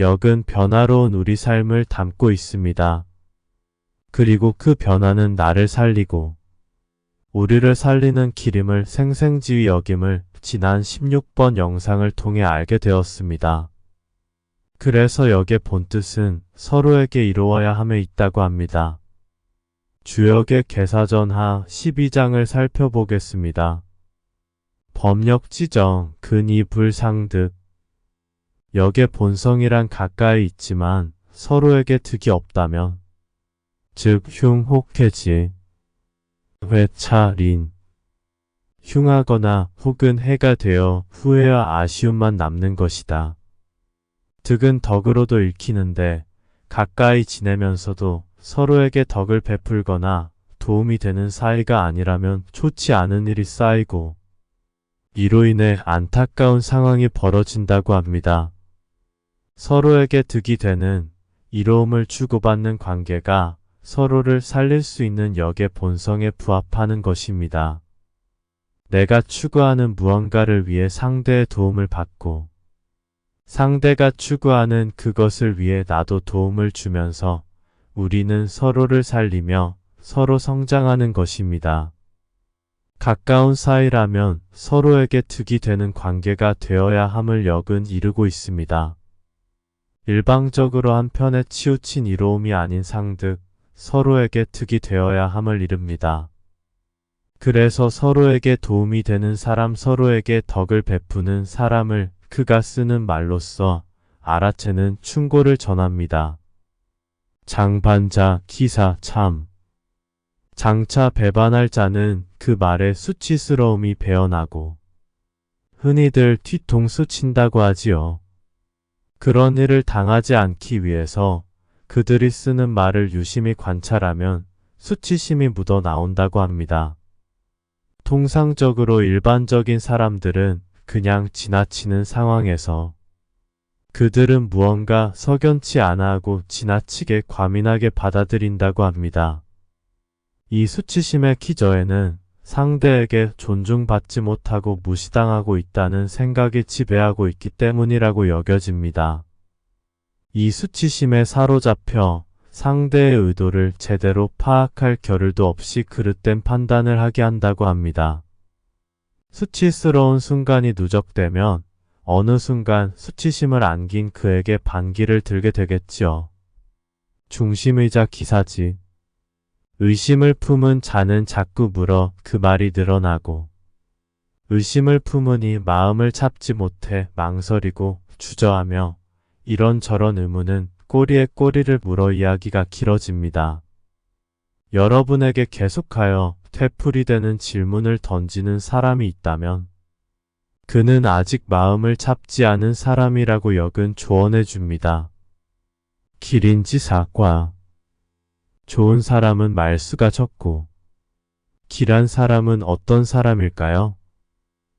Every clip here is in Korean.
역은 변화로운 우리 삶을 담고 있습니다. 그리고 그 변화는 나를 살리고 우리를 살리는 기림을 생생지위 여김을 지난 16번 영상을 통해 알게 되었습니다. 그래서 역의 본뜻은 서로에게 이루어야 함에 있다고 합니다. 주역의 개사전하 12장을 살펴보겠습니다. 법력 지정, 근이 불상득. 역의 본성이란 가까이 있지만 서로에게 득이 없다면, 즉 흉혹해지, 회차린, 흉하거나 혹은 해가 되어 후회와 아쉬움만 남는 것이다. 득은 덕으로도 읽히는데 가까이 지내면서도 서로에게 덕을 베풀거나 도움이 되는 사이가 아니라면 좋지 않은 일이 쌓이고 이로 인해 안타까운 상황이 벌어진다고 합니다. 서로에게 득이 되는 이로움을 주고받는 관계가 서로를 살릴 수 있는 역의 본성에 부합하는 것입니다. 내가 추구하는 무언가를 위해 상대의 도움을 받고 상대가 추구하는 그것을 위해 나도 도움을 주면서 우리는 서로를 살리며 서로 성장하는 것입니다. 가까운 사이라면 서로에게 득이 되는 관계가 되어야 함을 역은 이루고 있습니다. 일방적으로 한편에 치우친 이로움이 아닌 상득, 서로에게 득이 되어야 함을 이릅니다. 그래서 서로에게 도움이 되는 사람 서로에게 덕을 베푸는 사람을 그가 쓰는 말로써 알아채는 충고를 전합니다. 장반자 기사 참 장차 배반할 자는 그 말에 수치스러움이 배어나고 흔히들 뒤통수 친다고 하지요. 그런 일을 당하지 않기 위해서 그들이 쓰는 말을 유심히 관찰하면 수치심이 묻어 나온다고 합니다. 통상적으로 일반적인 사람들은 그냥 지나치는 상황에서 그들은 무언가 석연치 않아 하고 지나치게 과민하게 받아들인다고 합니다. 이 수치심의 기저에는 상대에게 존중받지 못하고 무시당하고 있다는 생각이 지배하고 있기 때문이라고 여겨집니다. 이 수치심에 사로잡혀 상대의 의도를 제대로 파악할 겨를도 없이 그릇된 판단을 하게 한다고 합니다. 수치스러운 순간이 누적되면 어느 순간 수치심을 안긴 그에게 반기를 들게 되겠지요. 중심의자 기사지. 의심을 품은 자는 자꾸 물어 그 말이 늘어나고 의심을 품으니 마음을 잡지 못해 망설이고 주저하며 이런저런 의문은 꼬리에 꼬리를 물어 이야기가 길어집니다. 여러분에게 계속하여 되풀이 되는 질문을 던지는 사람이 있다면 그는 아직 마음을 잡지 않은 사람이라고 역은 조언해 줍니다. 길인지 사과. 좋은 사람은 말수가 적고 길한 사람은 어떤 사람일까요?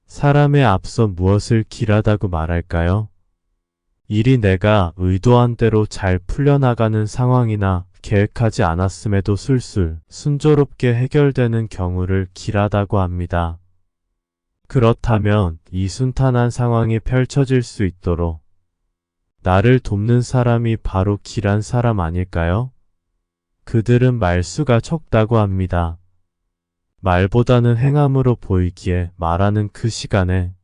사람에 앞서 무엇을 길하다고 말할까요? 일이 내가 의도한 대로 잘 풀려나가는 상황이나 계획하지 않았음에도 술술 순조롭게 해결되는 경우를 길하다고 합니다. 그렇다면 이 순탄한 상황이 펼쳐질 수 있도록 나를 돕는 사람이 바로 길한 사람 아닐까요? 그들은 말수가 적다고 합니다. 말보다는 행함으로 보이기에 말하는 그 시간에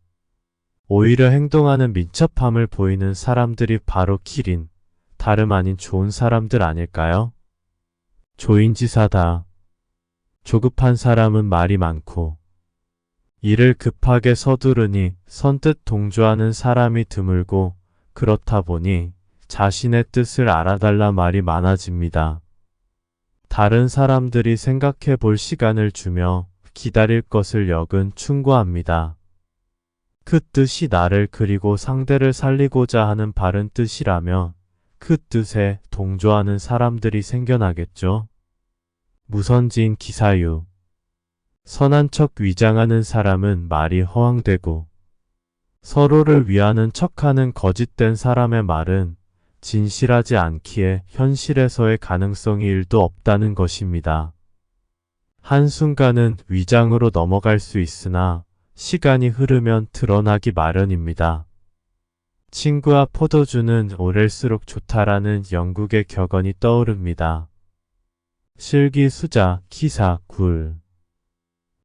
오히려 행동하는 민첩함을 보이는 사람들이 바로 길인 다름 아닌 좋은 사람들 아닐까요? 조인지사다. 조급한 사람은 말이 많고 일을 급하게 서두르니 선뜻 동조하는 사람이 드물고 그렇다 보니 자신의 뜻을 알아달라 말이 많아집니다. 다른 사람들이 생각해 볼 시간을 주며 기다릴 것을 역은 충고합니다. 그 뜻이 나를 그리고 상대를 살리고자 하는 바른 뜻이라면 그 뜻에 동조하는 사람들이 생겨나겠죠. 무선지인 기사유. 선한 척 위장하는 사람은 말이 허황되고 서로를 위하는 척하는 거짓된 사람의 말은 진실하지 않기에 현실에서의 가능성이 일도 없다는 것입니다. 한순간은 위장으로 넘어갈 수 있으나 시간이 흐르면 드러나기 마련입니다. 친구와 포도주는 오랠수록 좋다라는 영국의 격언이 떠오릅니다. 실기, 수자, 기사, 굴.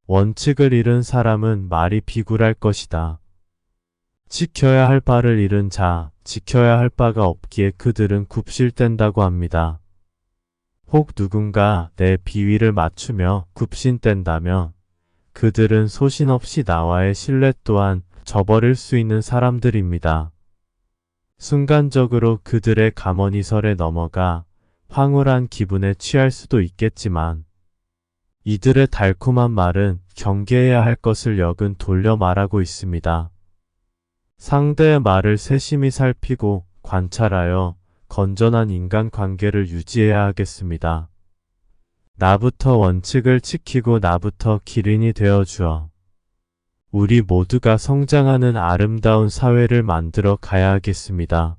원칙을 잃은 사람은 말이 비굴할 것이다. 지켜야 할 바를 잃은 자, 지켜야 할 바가 없기에 그들은 굽실댄다고 합니다. 혹 누군가 내 비위를 맞추며 굽신댄다면 그들은 소신 없이 나와의 신뢰 또한 저버릴 수 있는 사람들입니다. 순간적으로 그들의 감언이설에 넘어가 황홀한 기분에 취할 수도 있겠지만 이들의 달콤한 말은 경계해야 할 것을 역은 돌려 말하고 있습니다. 상대의 말을 세심히 살피고 관찰하여 건전한 인간 관계를 유지해야 하겠습니다. 나부터 원칙을 지키고 나부터 기린이 되어 주어. 우리 모두가 성장하는 아름다운 사회를 만들어 가야 하겠습니다.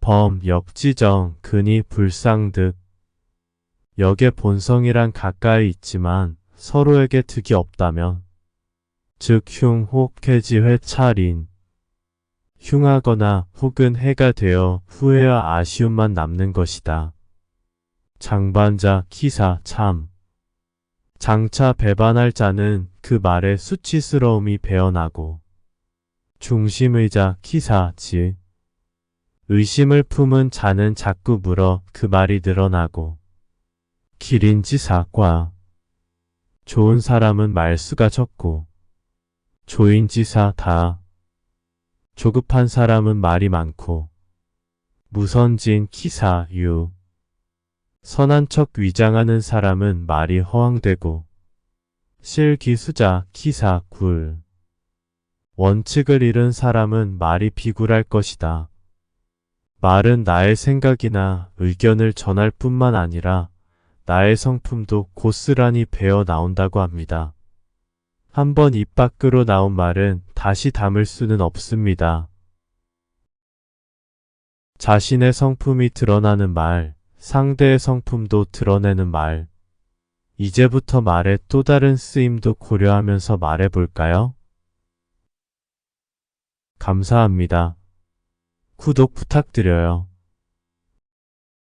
범, 역지정, 근이, 불상득. 역의 본성이란 가까이 있지만 서로에게 득이 없다면 즉 흉, 혹, 해지, 회찰인 흉하거나 혹은 해가 되어 후회와 아쉬움만 남는 것이다. 장반자, 기사, 참. 장차 배반할 자는 그 말의 수치스러움이 배어나고 중심의자, 기사, 지. 의심을 품은 자는 자꾸 물어 그 말이 늘어나고 기린지사과 좋은 사람은 말수가 적고 조인지사 다 조급한 사람은 말이 많고 무선진 키사 유 선한 척 위장하는 사람은 말이 허황되고 실기수자 키사 굴 원칙을 잃은 사람은 말이 비굴할 것이다. 말은 나의 생각이나 의견을 전할 뿐만 아니라 나의 성품도 고스란히 배어 나온다고 합니다. 한번 입 밖으로 나온 말은 다시 담을 수는 없습니다. 자신의 성품이 드러나는 말, 상대의 성품도 드러내는 말. 이제부터 말의 또 다른 쓰임도 고려하면서 말해볼까요? 감사합니다. 구독 부탁드려요.